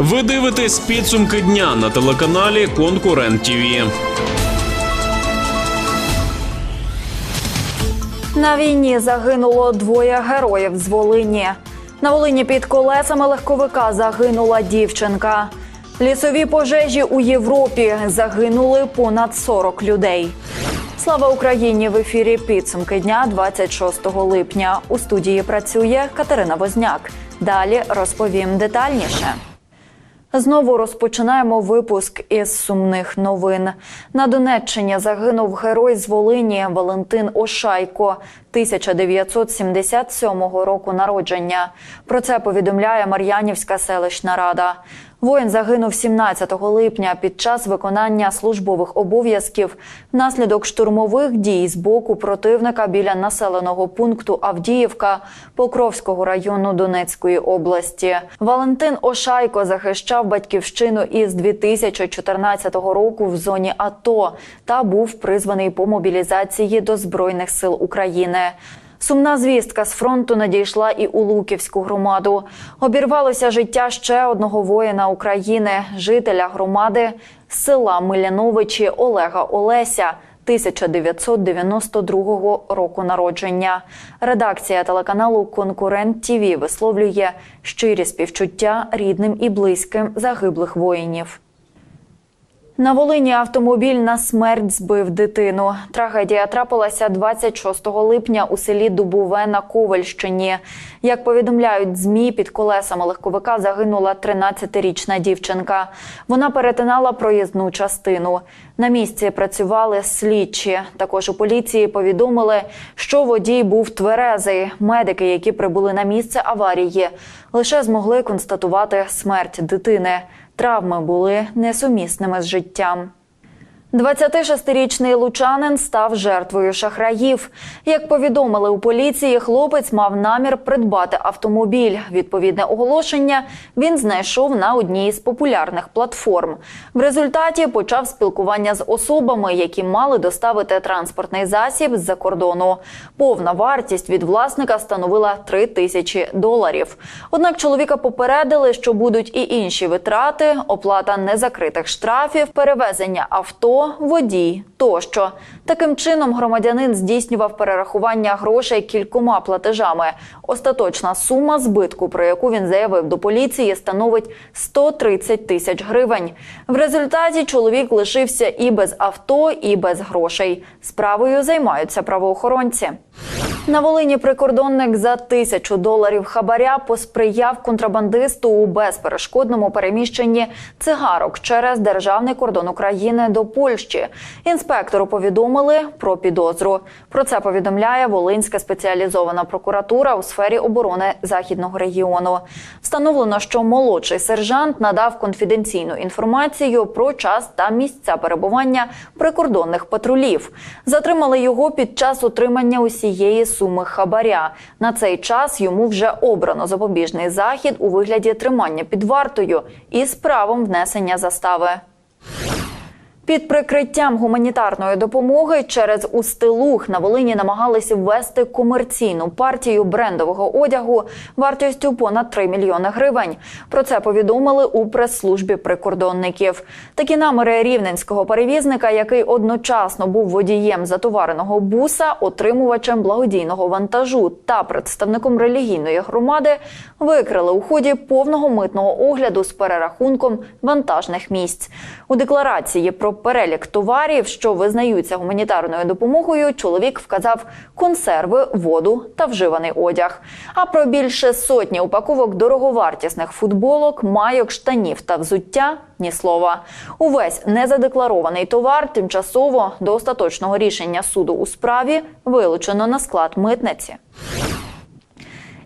Ви дивитесь підсумки дня на телеканалі Конкурент ТІВІ. На війні загинуло двоє героїв з Волині. На Волині під колесами легковика загинула дівчинка. Лісові пожежі у Європі загинули понад 40 людей. Слава Україні! В ефірі підсумки дня 26 липня. У студії працює Катерина Возняк. Далі розповім детальніше. Знову розпочинаємо випуск із сумних новин. На Донеччині загинув герой з Волині Валентин Ошайко 1977 року народження. Про це повідомляє Мар'янівська селищна рада. Воїн загинув 17 липня під час виконання службових обов'язків внаслідок штурмових дій з боку противника біля населеного пункту Авдіївка Покровського району Донецької області. Валентин Ошайко захищав батьківщину із 2014 року в зоні АТО та був призваний по мобілізації до збройних сил України. Сумна звістка з фронту надійшла і у Луківську громаду. Обірвалося життя ще одного воїна України, жителя громади села Миляновичі Олега Олеся. 1992 року народження. Редакція телеканалу Конкурент ТІВІ висловлює щирі співчуття рідним і близьким загиблих воїнів. На Волині автомобіль на смерть збив дитину. Трагедія трапилася 26 липня у селі Дубове на Ковальщині. Як повідомляють змі, під колесами легковика загинула 13-річна дівчинка. Вона перетинала проїзну частину. На місці працювали слідчі. Також у поліції повідомили, що водій був тверезий. Медики, які прибули на місце аварії, лише змогли констатувати смерть дитини. Травми були несумісними з життям. 26-річний лучанин став жертвою шахраїв. Як повідомили у поліції, хлопець мав намір придбати автомобіль. Відповідне оголошення він знайшов на одній із популярних платформ. В результаті почав спілкування з особами, які мали доставити транспортний засіб з-за кордону. Повна вартість від власника становила 3 тисячі доларів. Однак чоловіка попередили, що будуть і інші витрати, оплата незакритих штрафів, перевезення авто водій тощо. Таким чином громадянин здійснював перерахування грошей кількома платежами. Остаточна сума збитку, про яку він заявив до поліції, становить 130 тисяч гривень. В результаті чоловік лишився і без авто, і без грошей. Справою займаються правоохоронці. На Волині прикордонник за тисячу доларів хабаря посприяв контрабандисту у безперешкодному переміщенні цигарок через державний кордон України до Польщі. Інспектору повідомили про підозру. Про це повідомляє Волинська спеціалізована прокуратура у сфері оборони західного регіону. Встановлено, що молодший сержант надав конфіденційну інформацію про час та місця перебування прикордонних патрулів. Затримали його під час отримання усієї суми хабаря. На цей час йому вже обрано запобіжний захід у вигляді тримання під вартою із правом внесення застави. Під прикриттям гуманітарної допомоги через Устилух на Волині намагалися ввести комерційну партію брендового одягу вартістю понад 3 мільйони гривень. Про це повідомили у прес-службі прикордонників. Такі наміри рівненського перевізника, який одночасно був водієм затовареного буса, отримувачем благодійного вантажу та представником релігійної громади, викрили у ході повного митного огляду з перерахунком вантажних місць. У декларації про перелік товарів, що визнаються гуманітарною допомогою, чоловік вказав консерви, воду та вживаний одяг. А про більше сотні упаковок дороговартісних футболок, майок, штанів та взуття ні слова. Увесь незадекларований товар тимчасово до остаточного рішення суду у справі вилучено на склад митниці.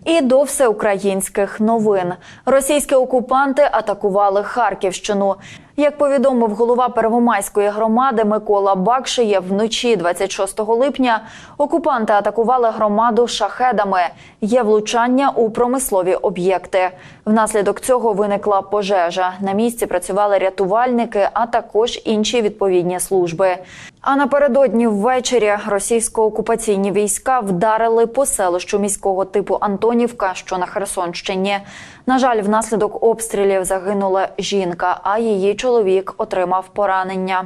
І до всеукраїнських новин російські окупанти атакували Харківщину. Як повідомив голова Первомайської громади Микола Бакшиєв, вночі 26 липня окупанти атакували громаду шахедами. Є влучання у промислові об'єкти. Внаслідок цього виникла пожежа. На місці працювали рятувальники, а також інші відповідні служби. А напередодні ввечері російсько-окупаційні війська вдарили по селищу міського типу Антонівка, що на Херсонщині. На жаль, внаслідок обстрілів загинула жінка, а її чоловік отримав поранення.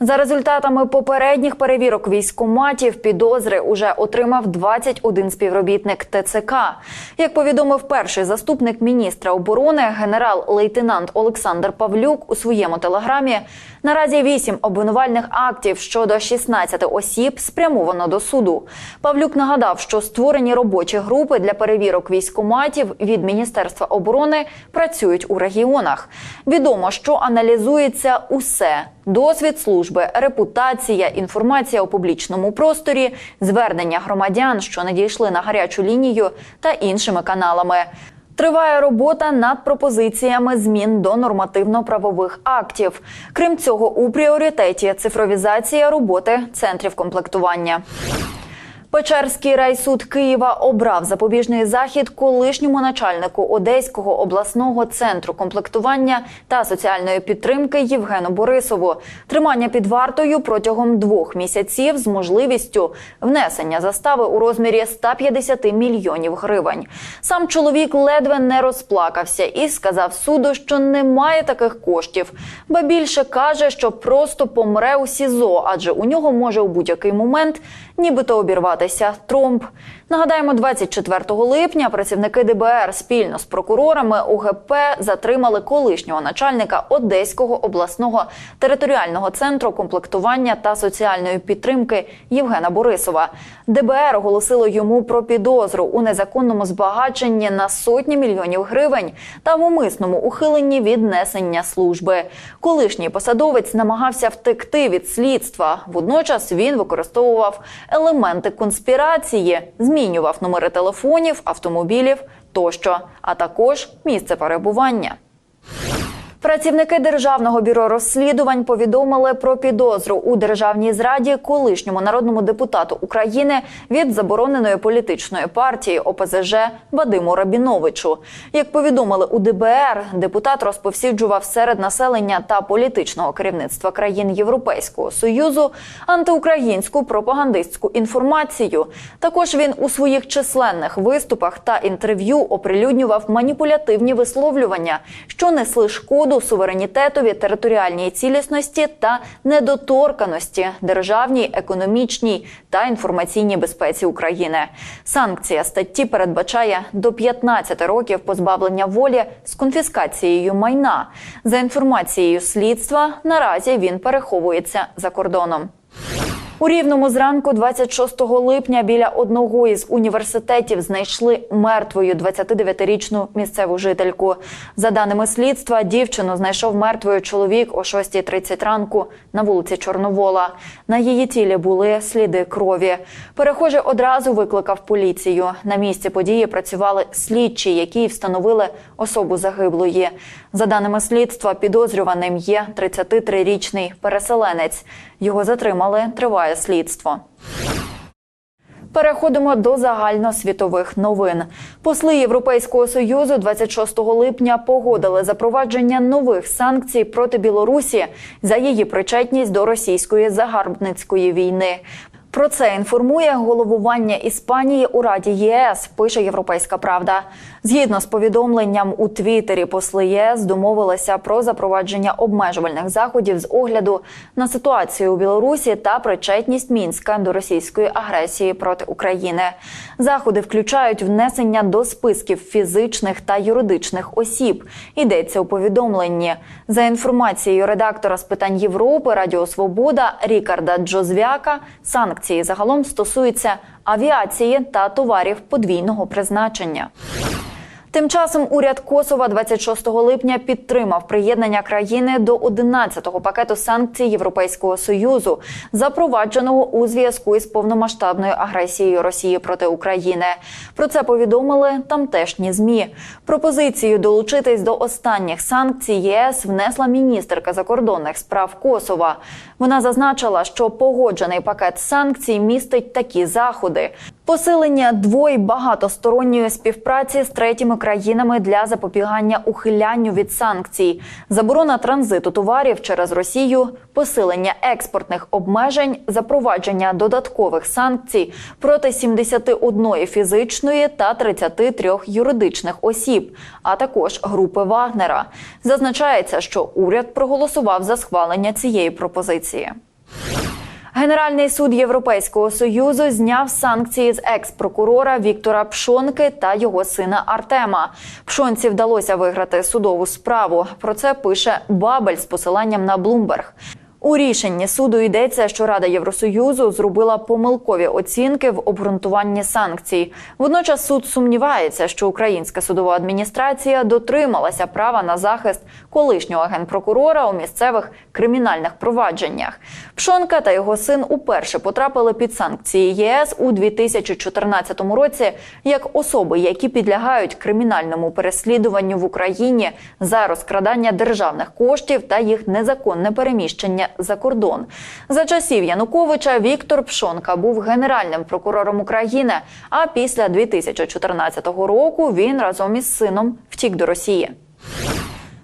За результатами попередніх перевірок військоматів підозри уже отримав 21 співробітник ТЦК. Як повідомив перший заступник міністра оборони генерал-лейтенант Олександр Павлюк у своєму телеграмі, наразі 8 обвинувальних актів щодо 16 осіб спрямовано до суду. Павлюк нагадав, що створені робочі групи для перевірок військоматів від Міністерства оборони працюють у регіонах. Відомо, що аналізується усе. Досвід служби, репутація, інформація у публічному просторі, звернення громадян, що надійшли на гарячу лінію та іншими каналами. Триває робота над пропозиціями змін до нормативно-правових актів. Крім цього, у пріоритеті цифровізація роботи центрів комплектування. Печерський райсуд Києва обрав запобіжний захід колишньому начальнику Одеського обласного центру комплектування та соціальної підтримки Євгену Борисову. Тримання під вартою протягом двох місяців з можливістю внесення застави у розмірі 150 мільйонів гривень. Сам чоловік ледве не розплакався і сказав суду, що немає таких коштів. Ба більше каже, що просто помре у СІЗО, адже у нього може у будь-який момент нібито обірватися тромб. Нагадаємо, 24 липня працівники ДБР спільно з прокурорами УГП затримали колишнього начальника Одеського обласного територіального центру комплектування та соціальної підтримки Євгена Борисова. ДБР оголосило йому про підозру у незаконному збагаченні на сотні мільйонів гривень та в умисному ухиленні від несення служби. Колишній посадовець намагався втекти від слідства. Водночас він використовував елементи конспірації, змінював номери телефонів, автомобілів тощо, а також місце перебування. Працівники державного бюро розслідувань повідомили про підозру у державній зраді колишньому народному депутату України від забороненої політичної партії ОПЗЖ Вадиму Рабіновичу. Як повідомили у ДБР, депутат розповсюджував серед населення та політичного керівництва країн Європейського союзу антиукраїнську пропагандистську інформацію. Також він у своїх численних виступах та інтерв'ю оприлюднював маніпулятивні висловлювання, що несли шкоду суверенітетові, територіальній цілісності та недоторканості державній, економічній та інформаційній безпеці України. Санкція статті передбачає до 15 років позбавлення волі з конфіскацією майна. За інформацією слідства, наразі він переховується за кордоном. У рівному зранку, 26 липня, біля одного із університетів знайшли мертвою 29-річну місцеву жительку. За даними слідства, дівчину знайшов мертвою чоловік о 6.30 ранку на вулиці Чорновола. На її тілі були сліди крові. Перехожий одразу викликав поліцію. На місці події працювали слідчі, які встановили особу загиблої. За даними слідства, підозрюваним є 33-річний переселенець. Його затримали. Триває слідство. Переходимо до загальносвітових новин. Посли Європейського союзу 26 липня погодили запровадження нових санкцій проти Білорусі за її причетність до російської загарбницької війни. Про це інформує головування Іспанії у Раді ЄС. Пише Європейська Правда. Згідно з повідомленням у Твіттері, посли ЄС домовилися про запровадження обмежувальних заходів з огляду на ситуацію у Білорусі та причетність мінська до російської агресії проти України. Заходи включають внесення до списків фізичних та юридичних осіб. Йдеться у повідомленні за інформацією редактора з питань Європи Радіо Свобода Рікарда Джозвяка. Санкції загалом стосуються авіації та товарів подвійного призначення. Тим часом уряд Косова 26 липня підтримав приєднання країни до 11-го пакету санкцій Європейського союзу, запровадженого у зв'язку із повномасштабною агресією Росії проти України. Про це повідомили тамтешні змі. Пропозицію долучитись до останніх санкцій ЄС внесла міністерка закордонних справ Косова. Вона зазначила, що погоджений пакет санкцій містить такі заходи. Посилення дво- і багатосторонньої співпраці з третіми країнами для запобігання ухилянню від санкцій, заборона транзиту товарів через Росію, посилення експортних обмежень, запровадження додаткових санкцій проти 71 фізичної та 33 юридичних осіб, а також групи Вагнера. Зазначається, що уряд проголосував за схвалення цієї пропозиції. Генеральний суд Європейського союзу зняв санкції з екс-прокурора Віктора Пшонки та його сина Артема. Пшонці вдалося виграти судову справу. Про це пише Бабель з посиланням на Блумберг. У рішенні суду йдеться, що Рада Євросоюзу зробила помилкові оцінки в обґрунтуванні санкцій. Водночас суд сумнівається, що українська судова адміністрація дотрималася права на захист колишнього генпрокурора у місцевих кримінальних провадженнях. Пшонка та його син уперше потрапили під санкції ЄС у 2014 році як особи, які підлягають кримінальному переслідуванню в Україні за розкрадання державних коштів та їх незаконне переміщення за кордон. За часів Януковича Віктор Пшонка був генеральним прокурором України. А після 2014 року він разом із сином втік до Росії.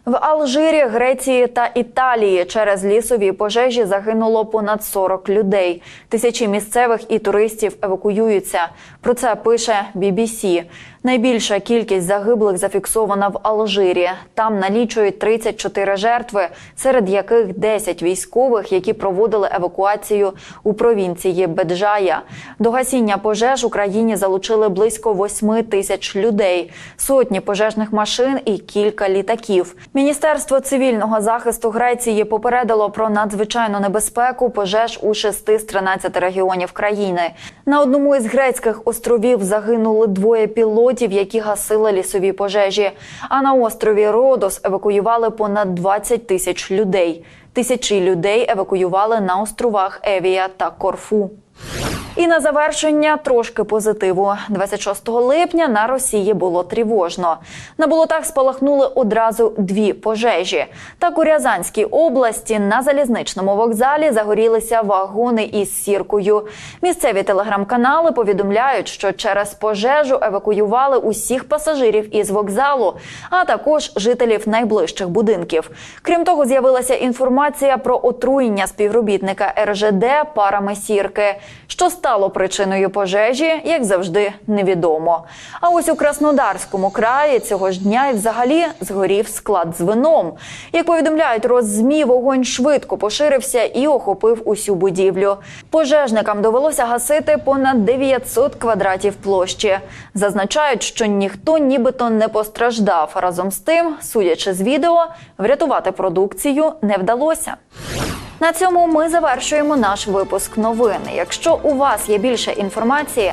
В Алжирі, Греції та Італії через лісові пожежі загинуло понад 40 людей. Тисячі місцевих і туристів евакуюються. Про це пише BBC. Найбільша кількість загиблих зафіксована в Алжирі. Там налічують 34 жертви, серед яких 10 військових, які проводили евакуацію у провінції Беджая. До гасіння пожеж Україні залучили близько 8 тисяч людей, сотні пожежних машин і кілька літаків. Міністерство цивільного захисту Греції попередило про надзвичайну небезпеку пожеж у 6 з 13 регіонів країни. На одному із грецьких островів загинули двоє пілотів, які гасили лісові пожежі. А на острові Родос евакуювали понад 20 тисяч людей. Тисячі людей евакуювали на островах Евія та Корфу. І на завершення трошки позитиву. 26 липня на Росії було тривожно. На болотах спалахнули одразу дві пожежі. Так у Рязанській області на залізничному вокзалі загорілися вагони із сіркою. Місцеві телеграм-канали повідомляють, що через пожежу евакуювали усіх пасажирів із вокзалу, а також жителів найближчих будинків. Крім того, з'явилася інформація про отруєння співробітника РЖД парами сірки. Що стало причиною пожежі, як завжди, невідомо. А ось у Краснодарському краї цього ж дня і взагалі згорів склад з вином. Як повідомляють роззмі, вогонь швидко поширився і охопив усю будівлю. Пожежникам довелося гасити понад 900 квадратів площі. Зазначають, що ніхто нібито не постраждав. Разом з тим, судячи з відео, врятувати продукцію не вдалося. На цьому ми завершуємо наш випуск новин. Якщо у вас є більше інформації